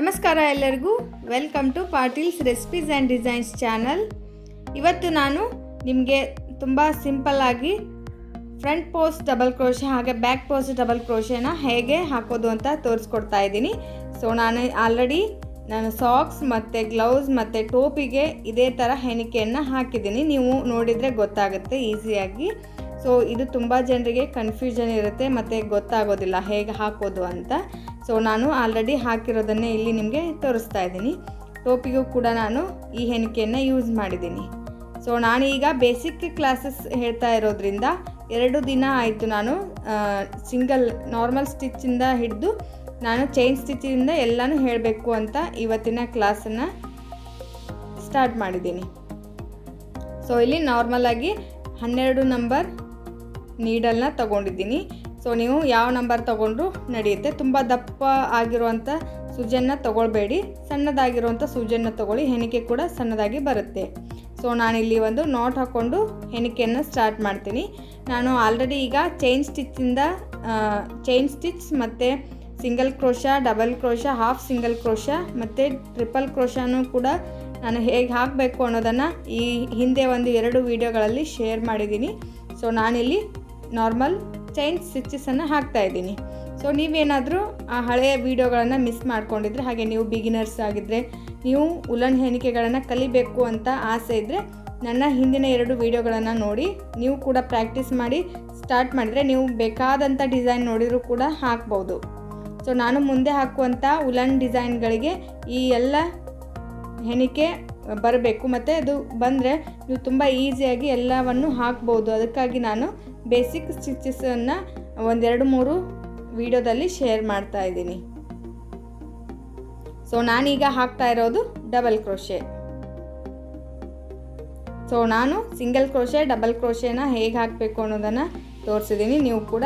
ನಮಸ್ಕಾರ ಎಲ್ಲರಿಗೂ. Welcome to Patil's recipes and designs channel ಇವತ್ತು ನಾನು ನಿಮಗೆ ತುಂಬ ಸಿಂಪಲ್ಲಾಗಿ ಫ್ರಂಟ್ ಪೋಸ್ಟ್ ಡಬಲ್ ಕ್ರೋಶೆ ಹಾಗೆ ಬ್ಯಾಕ್ ಪೋಸ್ಟ್ ಡಬಲ್ ಕ್ರೋಶೆನ ಹೇಗೆ ಹಾಕೋದು ಅಂತ ತೋರಿಸ್ಕೊಡ್ತಾ ಇದ್ದೀನಿ. ಸೊ ನಾನು ಆಲ್ರೆಡಿ ನಾನು ಸಾಕ್ಸ್ ಮತ್ತು ಗ್ಲೌಸ್ ಮತ್ತು ಟೋಪಿಗೆ ಇದೇ ಥರ ಹೆಣಿಕೆಯನ್ನು ಹಾಕಿದ್ದೀನಿ. ನೀವು ನೋಡಿದರೆ ಗೊತ್ತಾಗುತ್ತೆ ಈಸಿಯಾಗಿ. ಸೊ ಇದು ತುಂಬ ಜನರಿಗೆ ಕನ್ಫ್ಯೂಷನ್ ಇರುತ್ತೆ ಮತ್ತು ಗೊತ್ತಾಗೋದಿಲ್ಲ ಹೇಗೆ ಹಾಕೋದು ಅಂತ. ಸೊ ನಾನು ಆಲ್ರೆಡಿ ಹಾಕಿರೋದನ್ನೇ ಇಲ್ಲಿ ನಿಮಗೆ ತೋರಿಸ್ತಾ ಇದ್ದೀನಿ. ಟೋಪಿಗೂ ಕೂಡ ನಾನು ಈ ಹೆಣಿಕೆಯನ್ನು ಯೂಸ್ ಮಾಡಿದ್ದೀನಿ. ಸೊ ನಾನೀಗ ಬೇಸಿಕ್ ಕ್ಲಾಸಸ್ ಹೇಳ್ತಾ ಇರೋದ್ರಿಂದ ಎರಡು ದಿನ ಆಯಿತು ನಾನು ಸಿಂಗಲ್ ನಾರ್ಮಲ್ ಸ್ಟಿಚ್ಚಿಂದ ಹಿಡಿದು ನಾನು ಚೈನ್ ಸ್ಟಿಚ್ಚಿಂದ ಎಲ್ಲನೂ ಹೇಳಬೇಕು ಅಂತ ಇವತ್ತಿನ ಕ್ಲಾಸನ್ನು ಸ್ಟಾರ್ಟ್ ಮಾಡಿದ್ದೀನಿ. ಸೊ ಇಲ್ಲಿ ನಾರ್ಮಲಾಗಿ ಹನ್ನೆರಡು ನಂಬರ್ ನೀಡಲ್ನ ತಗೊಂಡಿದ್ದೀನಿ. ಸೊ ನೀವು ಯಾವ ನಂಬರ್ ತೊಗೊಂಡ್ರು ನಡೆಯುತ್ತೆ. ತುಂಬ ದಪ್ಪ ಆಗಿರುವಂಥ ಸೂಜನ್ನು ತೊಗೊಳ್ಬೇಡಿ. ಸಣ್ಣದಾಗಿರುವಂಥ ಸೂಜನ್ನು ತಗೊಳ್ಳಿ. ಹೆಣಿಕೆ ಕೂಡ ಸಣ್ಣದಾಗಿ ಬರುತ್ತೆ. ಸೊ ನಾನಿಲ್ಲಿ ಒಂದು ನೋಟ್ ಹಾಕ್ಕೊಂಡು ಹೆಣಿಕೆಯನ್ನು ಸ್ಟಾರ್ಟ್ ಮಾಡ್ತೀನಿ. ನಾನು ಆಲ್ರೆಡಿ ಈಗ ಚೈನ್ ಸ್ಟಿಚ್ಚಿಂದ ಚೈನ್ ಸ್ಟಿಚ್ ಮತ್ತು single crochet double crochet half single crochet ಮತ್ತು ಟ್ರಿಪಲ್ ಕ್ರೋಶನೂ ಕೂಡ ನಾನು ಹೇಗೆ ಹಾಕಬೇಕು ಅನ್ನೋದನ್ನು ಈ ಹಿಂದೆ ಒಂದು ಎರಡು ವೀಡಿಯೋಗಳಲ್ಲಿ ಶೇರ್ ಮಾಡಿದ್ದೀನಿ. ಸೊ ನಾನಿಲ್ಲಿ ನಾರ್ಮಲ್ ಚೈನ್ ಸ್ಟಿಚಸನ್ನು ಹಾಕ್ತಾ ಇದ್ದೀನಿ. ಸೊ ನೀವೇನಾದರೂ ಆ ಹಳೆಯ ವೀಡಿಯೋಗಳನ್ನು ಮಿಸ್ ಮಾಡ್ಕೊಂಡಿದ್ರೆ, ಹಾಗೆ ನೀವು ಬಿಗಿನರ್ಸ್ ಆಗಿದ್ದರೆ ನೀವು ಉಲನ್ ಹೆಣಿಕೆಗಳನ್ನು ಕಲಿಬೇಕು ಅಂತ ಆಸೆ ಇದ್ದರೆ ನನ್ನ ಹಿಂದಿನ ಎರಡು ವೀಡಿಯೋಗಳನ್ನು ನೋಡಿ, ನೀವು ಕೂಡ ಪ್ರಾಕ್ಟೀಸ್ ಮಾಡಿ ಸ್ಟಾರ್ಟ್ ಮಾಡಿದರೆ ನೀವು ಬೇಕಾದಂಥ ಡಿಸೈನ್ ನೋಡಿದರೂ ಕೂಡ ಹಾಕ್ಬೋದು. ಸೊ ನಾನು ಮುಂದೆ ಹಾಕುವಂಥ ಉಲನ್ ಡಿಸೈನ್ಗಳಿಗೆ ಈ ಎಲ್ಲ ಹೆಣಿಕೆ ಬರಬೇಕು. ಮತ್ತು ಅದು ಬಂದರೆ ನೀವು ತುಂಬ ಈಸಿಯಾಗಿ ಎಲ್ಲವನ್ನು ಹಾಕ್ಬೋದು. ಅದಕ್ಕಾಗಿ ನಾನು ಬೇಸಿಕ್ ಸ್ಟಿಚಸನ್ನು ಒಂದೆರಡು ಮೂರು ವಿಡಿಯೋದಲ್ಲಿ ಶೇರ್ ಮಾಡ್ತಾ ಇದ್ದೀನಿ. ಸೊ ನಾನೀಗ ಹಾಕ್ತಾ ಇರೋದು ಡಬಲ್ ಕ್ರೋಶೆ ಸೊ ನಾನು ಸಿಂಗಲ್ ಕ್ರೋಶೆ ಡಬಲ್ ಕ್ರೋಶೆನ ಹೇಗೆ ಹಾಕಬೇಕು ಅನ್ನೋದನ್ನು ತೋರಿಸಿದ್ದೀನಿ. ನೀವು ಕೂಡ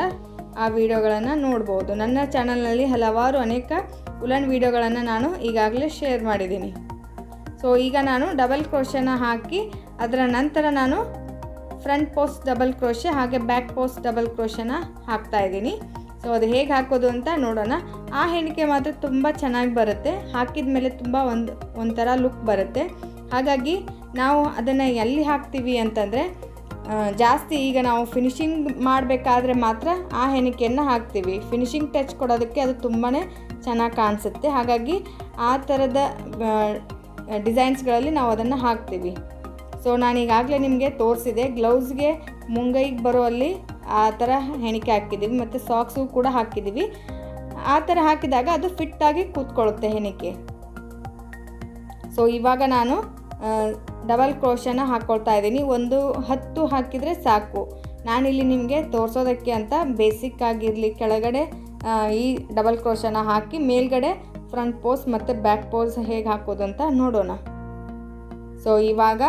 ಆ ವಿಡಿಯೋಗಳನ್ನು ನೋಡ್ಬೋದು. ನನ್ನ ಚಾನಲ್ನಲ್ಲಿ ಹಲವಾರು ಅನೇಕ ಉಲನ್ ವಿಡಿಯೋಗಳನ್ನು ನಾನು ಈಗಾಗಲೇ ಶೇರ್ ಮಾಡಿದ್ದೀನಿ. ಸೊ ಈಗ ನಾನು ಡಬಲ್ ಕ್ರೋಶನ ಹಾಕಿ ಅದರ ನಂತರ ನಾನು ಫ್ರಂಟ್ ಪೋಸ್ಟ್ ಡಬಲ್ ಕ್ರೋಶೆ ಹಾಗೆ ಬ್ಯಾಕ್ ಪೋಸ್ಟ್ ಡಬಲ್ ಕ್ರೋಶನ ಹಾಕ್ತಾ ಇದ್ದೀನಿ. ಸೊ ಅದು ಹೇಗೆ ಹಾಕೋದು ಅಂತ ನೋಡೋಣ. ಆ ಹೆಣಿಕೆ ಮಾತ್ರ ತುಂಬ ಚೆನ್ನಾಗಿ ಬರುತ್ತೆ. ಹಾಕಿದ ಮೇಲೆ ತುಂಬ ಒಂದು, ಒಂಥರ ಲುಕ್ ಬರುತ್ತೆ. ಹಾಗಾಗಿ ನಾವು ಅದನ್ನು ಎಲ್ಲಿ ಹಾಕ್ತೀವಿ ಅಂತಂದರೆ ಜಾಸ್ತಿ ಈಗ ನಾವು ಫಿನಿಶಿಂಗ್ ಮಾಡಬೇಕಾದ್ರೆ ಮಾತ್ರ ಆ ಹೆಣಿಕೆಯನ್ನು ಹಾಕ್ತೀವಿ. ಫಿನಿಶಿಂಗ್ ಟಚ್ ಕೊಡೋದಕ್ಕೆ ಅದು ತುಂಬಾ ಚೆನ್ನಾಗಿ ಕಾಣಿಸುತ್ತೆ. ಹಾಗಾಗಿ ಆ ಥರದ ಡಿಸೈನ್ಸ್ಗಳಲ್ಲಿ ನಾವು ಅದನ್ನು ಹಾಕ್ತೀವಿ. ಸೊ ನಾನು ಈಗಾಗಲೇ ನಿಮಗೆ ತೋರಿಸಿದೆ, ಗ್ಲೌಸ್ಗೆ ಮುಂಗೈಗೆ ಬರೋ ಅಲ್ಲಿ ಆ ಥರ ಹೆಣಿಕೆ ಹಾಕಿದ್ದೀವಿ ಮತ್ತು ಸಾಕ್ಸು ಕೂಡ ಹಾಕಿದ್ದೀವಿ. ಆ ಥರ ಹಾಕಿದಾಗ ಅದು ಫಿಟ್ಟಾಗಿ ಕೂತ್ಕೊಳ್ಳುತ್ತೆ ಹೆಣಿಕೆ. ಸೊ ಇವಾಗ ನಾನು ಡಬಲ್ ಕ್ರೋಶನ ಹಾಕ್ಕೊಳ್ತಾ ಇದ್ದೀನಿ. ಒಂದು ಹತ್ತು ಹಾಕಿದರೆ ಸಾಕು. ನಾನಿಲ್ಲಿ ನಿಮಗೆ ತೋರಿಸೋದಕ್ಕೆ ಅಂತ ಬೇಸಿಕ್ ಆಗಿರಲಿ, ಕೆಳಗಡೆ ಈ ಡಬಲ್ ಕ್ರೋಶನ ಹಾಕಿ ಮೇಲ್ಗಡೆ ಫ್ರಂಟ್ ಪೋಸ್ ಮತ್ತು ಬ್ಯಾಕ್ ಪೋಸ್ ಹೇಗೆ ಹಾಕೋದು ಅಂತ ನೋಡೋಣ. ಸೊ ಇವಾಗ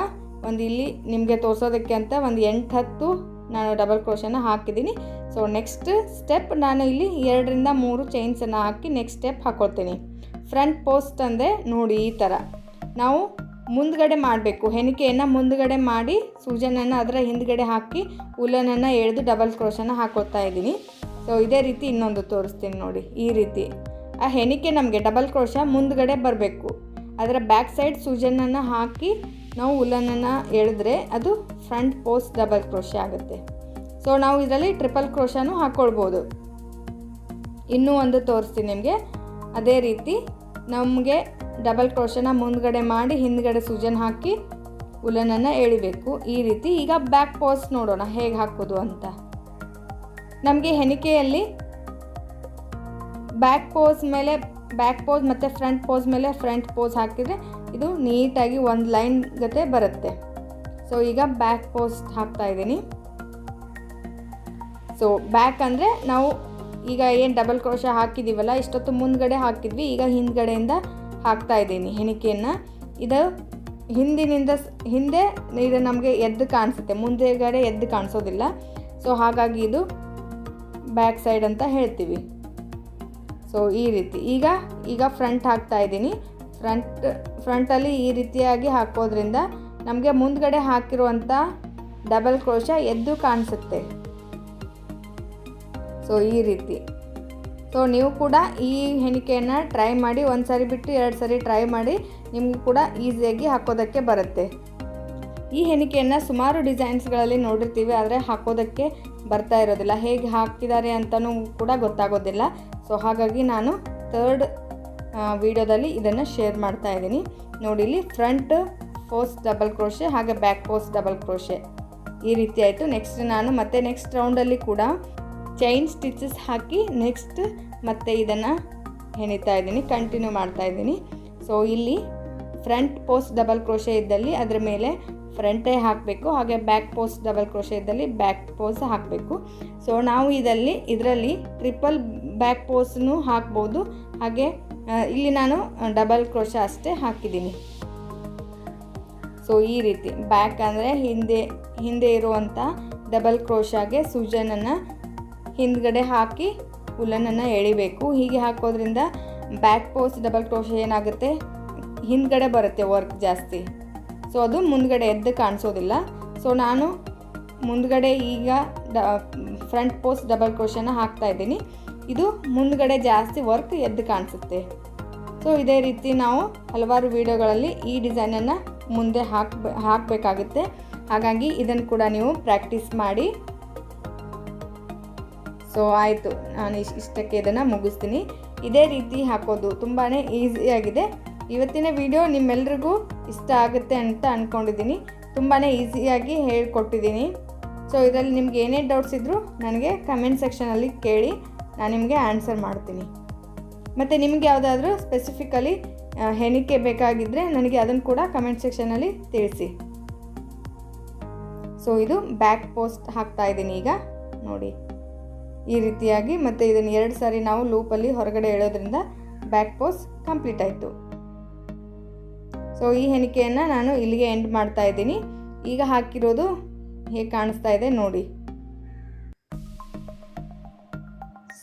ಒಂದು ಇಲ್ಲಿ ನಿಮಗೆ ತೋರಿಸೋದಕ್ಕೆ ಅಂತ ಒಂದು ಎಂಟು ಹತ್ತು ನಾನು ಡಬಲ್ ಕ್ರೋಶನ ಹಾಕಿದ್ದೀನಿ. ಸೊ ನೆಕ್ಸ್ಟ್ ಸ್ಟೆಪ್ ನಾನು ಇಲ್ಲಿ ಎರಡರಿಂದ ಮೂರು ಚೈನ್ಸನ್ನು ಹಾಕಿ ನೆಕ್ಸ್ಟ್ ಸ್ಟೆಪ್ ಹಾಕ್ಕೊಳ್ತೀನಿ ಫ್ರಂಟ್ ಪೋಸ್ಟ್ ಅಂದರೆ ನೋಡಿ ಈ ಥರ ನಾವು ಮುಂದ್ಗಡೆ ಮಾಡಬೇಕು. ಹೆಣಿಕೆಯನ್ನು ಮುಂದ್ಗಡೆ ಮಾಡಿ ಸೂಜನನ್ನು ಅದರ ಹಿಂದ್ಗಡೆ ಹಾಕಿ ಉಲನನ್ನು ಎಳೆದು ಡಬಲ್ ಕ್ರೋಶನ ಹಾಕೊಳ್ತಾ ಇದ್ದೀನಿ. ಸೊ ಇದೇ ರೀತಿ ಇನ್ನೊಂದು ತೋರಿಸ್ತೀನಿ ನೋಡಿ. ಈ ರೀತಿ. ಆ ಹೆಣಿಕೆ ನಮಗೆ ಡಬಲ್ ಕ್ರೋಶ ಮುಂದ್ಗಡೆ ಬರಬೇಕು. ಅದರ ಬ್ಯಾಕ್ ಸೈಡ್ ಸೂಜನನ್ನು ಹಾಕಿ ನಾವು ಉಲನನ್ನು ಎಳೆದ್ರೆ ಅದು ಫ್ರಂಟ್ ಪೋಸ್ಟ್ ಡಬಲ್ ಕ್ರೋಶ ಆಗುತ್ತೆ. ಸೊ ನಾವು ಇದರಲ್ಲಿ ಟ್ರಿಪಲ್ ಕ್ರೋಶನೂ ಹಾಕ್ಕೊಳ್ಬೋದು ಇನ್ನೂ ಒಂದು ತೋರಿಸ್ತೀನಿ ನಿಮಗೆ. ಅದೇ ರೀತಿ ನಮಗೆ ಡಬಲ್ ಕ್ರೋಶನ ಮುಂದ್ಗಡೆ ಮಾಡಿ ಹಿಂದ್ಗಡೆ ಸೂಜನ್ ಹಾಕಿ ಉಲನನ್ನು ಎಳಿಬೇಕು. ಈ ರೀತಿ ಈಗ ಬ್ಯಾಕ್ ಪೋಸ್ಟ್ ನೋಡೋಣ ಹೇಗೆ ಹಾಕೋದು ಅಂತ. ನಮಗೆ ಹೆಣಿಕೆಯಲ್ಲಿ ಬ್ಯಾಕ್ ಪೋಸ್ ಮೇಲೆ ಬ್ಯಾಕ್ ಪೋಸ್ ಮತ್ತು ಫ್ರಂಟ್ ಪೋಸ್ ಮೇಲೆ ಫ್ರಂಟ್ ಪೋಸ್ ಹಾಕಿದರೆ ಇದು ನೀಟಾಗಿ ಒಂದು ಲೈನ್ ಗತೆ ಬರುತ್ತೆ. ಸೊ ಈಗ ಬ್ಯಾಕ್ ಪೋಸ್ ಹಾಕ್ತಾ ಇದ್ದೀನಿ. ಸೊ ಬ್ಯಾಕ್ ಅಂದರೆ ನಾವು ಈಗ ಏನು ಡಬಲ್ ಕ್ರೋಶ ಹಾಕಿದ್ದೀವಲ್ಲ ಇಷ್ಟೊತ್ತು ಮುಂದ್ಗಡೆ ಹಾಕಿದ್ವಿ, ಈಗ ಹಿಂದ್ಗಡೆಯಿಂದ ಹಾಕ್ತಾ ಇದ್ದೀನಿ ಹೆಣಿಕೆಯನ್ನು ಇದು ಹಿಂದಿನಿಂದ ಹಿಂದೆ ಇದು ನಮಗೆ ಎದ್ದು ಕಾಣಿಸುತ್ತೆ, ಮುಂದೆಗಡೆ ಎದ್ದು ಕಾಣಿಸೋದಿಲ್ಲ. ಸೊ ಹಾಗಾಗಿ ಇದು ಬ್ಯಾಕ್ ಸೈಡ್ ಅಂತ ಹೇಳ್ತೀವಿ. ಸೊ ಈ ರೀತಿ. ಈಗ ಈಗ ಫ್ರಂಟ್ ಹಾಕ್ತಾ ಇದ್ದೀನಿ. ಫ್ರಂಟ್ ಫ್ರಂಟಲ್ಲಿ ಈ ರೀತಿಯಾಗಿ ಹಾಕೋದ್ರಿಂದ ನಮಗೆ ಮುಂದ್ಗಡೆ ಹಾಕಿರುವಂಥ ಡಬಲ್ ಕ್ರೋಶ ಎದ್ದು ಕಾಣಿಸುತ್ತೆ. ಸೊ ಈ ರೀತಿ. ಸೊ ನೀವು ಕೂಡ ಈ ಹೆಣಿಕೆಯನ್ನು ಟ್ರೈ ಮಾಡಿ ಒಂದು ಸರಿ ಬಿಟ್ಟು ಎರಡು ಸರಿ ಟ್ರೈ ಮಾಡಿ ನಿಮಗೂ ಕೂಡ ಈಸಿಯಾಗಿ ಹಾಕೋದಕ್ಕೆ ಬರುತ್ತೆ. ಈ ಹೆಣಿಕೆಯನ್ನು ಸುಮಾರು ಡಿಸೈನ್ಸ್ಗಳಲ್ಲಿ ನೋಡಿರ್ತೀವಿ, ಆದರೆ ಹಾಕೋದಕ್ಕೆ ಬರ್ತಾ ಇರೋದಿಲ್ಲ. ಹೇಗೆ ಹಾಕಿದ್ದಾರೆ ಅಂತಲೂ ಕೂಡ ಗೊತ್ತಾಗೋದಿಲ್ಲ. ಸೊ ಹಾಗಾಗಿ ನಾನು ಥರ್ಡ್ ವಿಡಿಯೋದಲ್ಲಿ ಇದನ್ನು ಶೇರ್ ಮಾಡ್ತಾ ಇದ್ದೀನಿ. ನೋಡಿ ಇಲ್ಲಿ ಫ್ರಂಟ್ ಪೋಸ್ಟ್ ಡಬಲ್ ಕ್ರೋಶೆ ಹಾಗೆ ಬ್ಯಾಕ್ ಪೋಸ್ಟ್ ಡಬಲ್ ಕ್ರೋಶೆ ಈ ರೀತಿ ಆಯಿತು. ನೆಕ್ಸ್ಟ್ ನಾನು ಮತ್ತೆ ನೆಕ್ಸ್ಟ್ ರೌಂಡಲ್ಲಿ ಕೂಡ ಚೈನ್ ಸ್ಟಿಚಸ್ ಹಾಕಿ ನೆಕ್ಸ್ಟ್ ಮತ್ತೆ ಇದನ್ನು ಹೆಣಿತಾ ಇದ್ದೀನಿ ಕಂಟಿನ್ಯೂ ಮಾಡ್ತಾ ಇದ್ದೀನಿ. ಸೊ ಇಲ್ಲಿ ಫ್ರಂಟ್ ಪೋಸ್ಟ್ ಡಬಲ್ ಕ್ರೋಶೆ ಇದ್ದಲ್ಲಿ ಅದರ ಮೇಲೆ ಫ್ರಂಟೇ ಹಾಕಬೇಕು, ಹಾಗೆ ಬ್ಯಾಕ್ ಪೋಸ್ಟ್ ಡಬಲ್ ಕ್ರೋಶೆ ಇದ್ದಲ್ಲಿ ಬ್ಯಾಕ್ ಪೋಸ್ ಹಾಕಬೇಕು. ಸೊ ನಾವು ಇದರಲ್ಲಿ ಇದರಲ್ಲಿ ಟ್ರಿಪಲ್ ಬ್ಯಾಕ್ ಪೋಸ್ನು ಹಾಕ್ಬೋದು. ಹಾಗೆ ಇಲ್ಲಿ ನಾನು ಡಬಲ್ ಕ್ರೋಶ ಅಷ್ಟೇ ಹಾಕಿದ್ದೀನಿ. ಸೊ ಈ ರೀತಿ ಬ್ಯಾಕ್ ಅಂದರೆ ಹಿಂದೆ ಹಿಂದೆ ಇರುವಂಥ ಡಬಲ್ ಕ್ರೋಶಾಗೆ ಸೂಜನನ್ನು ಹಿಂದ್ಗಡೆ ಹಾಕಿ ಉಲ್ಲನನ್ನು ಎಳಿಬೇಕು. ಹೀಗೆ ಹಾಕೋದ್ರಿಂದ ಬ್ಯಾಕ್ ಪೋಸ್ಟ್ ಡಬಲ್ ಕ್ರೋಶ ಏನಾಗುತ್ತೆ? ಹಿಂದ್ಗಡೆ ಬರುತ್ತೆ ವರ್ಕ್ ಜಾಸ್ತಿ. ಸೊ ಅದು ಮುಂದ್ಗಡೆ ಎದ್ದು ಕಾಣಿಸೋದಿಲ್ಲ. ಸೊ ನಾನು ಮುಂದ್ಗಡೆ ಈಗ ಡ ಫ್ರಂಟ್ ಪೋಸ್ಟ್ ಡಬಲ್ ಕ್ರೋಶನ ಹಾಕ್ತಾ ಇದ್ದೀನಿ. ಇದು ಮುಂದ್ಗಡೆ ಜಾಸ್ತಿ ವರ್ಕ್ ಎದ್ದು ಕಾಣಿಸುತ್ತೆ. ಸೊ ಇದೇ ರೀತಿ ನಾವು ಹಲವಾರು ವಿಡಿಯೋಗಳಲ್ಲಿ ಈ ಡಿಸೈನನ್ನು ಮುಂದೆ ಹಾಕ್ಬೆ ಹಾಕಬೇಕಾಗುತ್ತೆ. ಹಾಗಾಗಿ ಇದನ್ನು ಕೂಡ ನೀವು ಪ್ರಾಕ್ಟೀಸ್ ಮಾಡಿ. ಸೊ ಆಯಿತು. ನಾನು ಇಷ್ಟಕ್ಕೆ ಇದನ್ನು ಮುಗಿಸ್ತೀನಿ. ಇದೇ ರೀತಿ ಹಾಕೋದು ತುಂಬಾ ಈಸಿಯಾಗಿದೆ ಇವತ್ತಿನ ವಿಡಿಯೋ ನಿಮ್ಮೆಲ್ರಿಗೂ ಇಷ್ಟ ಆಗುತ್ತೆ ಅಂತ ಅಂದ್ಕೊಂಡಿದ್ದೀನಿ ತುಂಬಾ ಈಸಿಯಾಗಿ ಹೇಳಿಕೊಟ್ಟಿದ್ದೀನಿ. ಸೊ ಇದರಲ್ಲಿ ನಿಮ್ಗೆ ಏನೇ ಡೌಟ್ಸ್ ಇದ್ದರೂ ನನಗೆ ಕಮೆಂಟ್ ಸೆಕ್ಷನಲ್ಲಿ ಕೇಳಿ, ನಾನು ನಿಮಗೆ ಆನ್ಸರ್ ಮಾಡ್ತೀನಿ. ಮತ್ತು ನಿಮ್ಗೆ ಯಾವುದಾದ್ರೂ ಸ್ಪೆಸಿಫಿಕಲಿ ಹೆಣಿಕೆ ಬೇಕಾಗಿದ್ದರೆ ನನಗೆ ಅದನ್ನು ಕೂಡ ಕಮೆಂಟ್ ಸೆಕ್ಷನಲ್ಲಿ ತಿಳಿಸಿ. ಸೊ ಇದು ಬ್ಯಾಕ್ ಪೋಸ್ಟ್ ಹಾಕ್ತಾ ಇದ್ದೀನಿ ಈಗ. ನೋಡಿ. ಈ ರೀತಿಯಾಗಿ ಮತ್ತು ಇದನ್ನು ಎರಡು ಸಾರಿ ನಾವು ಲೂಪಲ್ಲಿ ಹೊರಗಡೆ ಎಳೋದ್ರಿಂದ ಬ್ಯಾಕ್ ಪೋಸ್ಟ್ ಕಂಪ್ಲೀಟ್ ಆಯಿತು. ಸೊ ಈ ಹೆಣಿಕೆಯನ್ನು ನಾನು ಇಲ್ಲಿಗೆ ಎಂಡ್ ಮಾಡ್ತಾ ಇದ್ದೀನಿ. ಈಗ ಹಾಕಿರೋದು ಹೇಗೆ ಕಾಣಿಸ್ತಾ ಇದೆ ನೋಡಿ.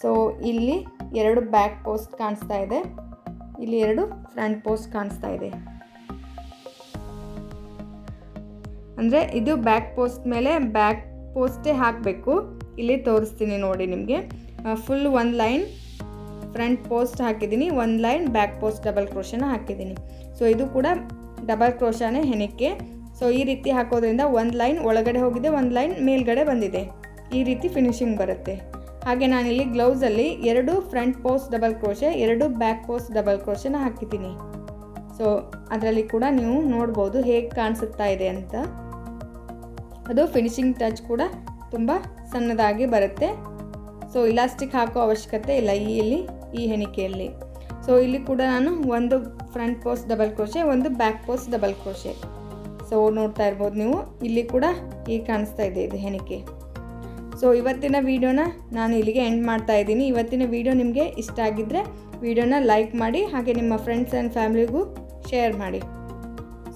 ಸೊ ಇಲ್ಲಿ ಎರಡು ಬ್ಯಾಕ್ ಪೋಸ್ಟ್ ಕಾಣಿಸ್ತಾ ಇದೆ. ಇಲ್ಲಿ ಎರಡು ಫ್ರಂಟ್ ಪೋಸ್ಟ್ ಕಾಣಿಸ್ತಾ ಇದೆ. ಅಂದರೆ ಇದು ಬ್ಯಾಕ್ ಪೋಸ್ಟ್ ಮೇಲೆ ಬ್ಯಾಕ್ ಪೋಸ್ಟೇ ಹಾಕಬೇಕು. ಇಲ್ಲಿ ತೋರಿಸ್ತೀನಿ ನೋಡಿ ನಿಮಗೆ. ಫುಲ್ ಒಂದು ಲೈನ್ ಫ್ರಂಟ್ ಪೋಸ್ಟ್ ಹಾಕಿದ್ದೀನಿ ಒಂದು ಲೈನ್ ಬ್ಯಾಕ್ ಪೋಸ್ಟ್ ಡಬಲ್ ಕ್ರೋಶನ ಹಾಕಿದ್ದೀನಿ. ಸೊ ಇದು ಕೂಡ ಡಬಲ್ ಕ್ರೋಶನೇ ಹೆಣಿಕೆ. ಸೊ ಈ ರೀತಿ ಹಾಕೋದ್ರಿಂದ ಒಂದು ಲೈನ್ ಒಳಗಡೆ ಹೋಗಿದೆ, ಒಂದು ಲೈನ್ ಮೇಲ್ಗಡೆ ಬಂದಿದೆ. ಈ ರೀತಿ ಫಿನಿಶಿಂಗ್ ಬರುತ್ತೆ. ಹಾಗೆ ನಾನಿಲ್ಲಿ ಗ್ಲೌಸಲ್ಲಿ ಎರಡು ಫ್ರಂಟ್ ಪೋಸ್ಟ್ ಡಬಲ್ ಕ್ರೋಶೆ, ಎರಡು ಬ್ಯಾಕ್ ಪೋಸ್ಟ್ ಡಬಲ್ ಕ್ರೋಶನ ಹಾಕಿದ್ದೀನಿ. ಸೊ ಅದರಲ್ಲಿ ಕೂಡ ನೀವು ನೋಡ್ಬೋದು ಹೇಗೆ ಕಾಣಿಸುತ್ತಾ ಇದೆ ಅಂತ. ಅದು ಫಿನಿಶಿಂಗ್ ಟಚ್ ಕೂಡ ತುಂಬ ಸಣ್ಣದಾಗಿ ಬರುತ್ತೆ. ಸೊ ಇಲಾಸ್ಟಿಕ್ ಹಾಕೋ ಅವಶ್ಯಕತೆ ಇಲ್ಲ ಇಲ್ಲಿ ಈ ಹೆಣಿಕೆಯಲ್ಲಿ ಸೊ ಇಲ್ಲಿ ಕೂಡ ನಾನು ಒಂದು ಫ್ರಂಟ್ ಪೋಸ್ಟ್ ಡಬಲ್ ಕ್ರೋಶೆ ಒಂದು back post double crochet so ನೋಡ್ತಾ ಇರ್ಬೋದು ನೀವು, ಇಲ್ಲಿ ಕೂಡ ಈ ಕಾಣಿಸ್ತಾ ಇದೆ ಇದು ಹೆಣಿಕೆ. ಸೊ ಇವತ್ತಿನ ವಿಡಿಯೋನ ನಾನು ಇಲ್ಲಿಗೆ ಎಂಡ್ ಮಾಡ್ತಾ ಇದ್ದೀನಿ. ಇವತ್ತಿನ ವಿಡಿಯೋ ನಿಮಗೆ ಇಷ್ಟ ಆಗಿದ್ದರೆ ವೀಡಿಯೋನ ಲೈಕ್ ಮಾಡಿ, ಹಾಗೆ ನಿಮ್ಮ ಫ್ರೆಂಡ್ಸ್ ಆ್ಯಂಡ್ ಫ್ಯಾಮಿಲಿಗೂ ಶೇರ್ ಮಾಡಿ.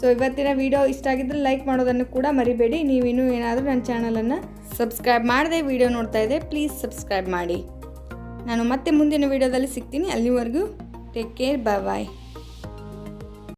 ಸೊ ಇವತ್ತಿನ ವಿಡಿಯೋ ಇಷ್ಟ ಆಗಿದ್ದರೆ ಲೈಕ್ ಮಾಡೋದನ್ನು ಕೂಡ ಮರಿಬೇಡಿ. ನೀವಿನ್ನೂ ಏನಾದರೂ ನನ್ನ ಚಾನಲನ್ನು ಸಬ್ಸ್ಕ್ರೈಬ್ ಮಾಡದೆ ವಿಡಿಯೋ ನೋಡ್ತಾ ಇದ್ದರೆ ಪ್ಲೀಸ್ ಸಬ್ಸ್ಕ್ರೈಬ್ ಮಾಡಿ. ನಾನು ಮತ್ತೆ ಮುಂದಿನ ವೀಡಿಯೋದಲ್ಲಿ ಸಿಗ್ತೀನಿ. ಅಲ್ಲಿವರೆಗೂ ಟೇಕ್ ಕೇರ್ ಬಾಯ್ ಬಾಯ್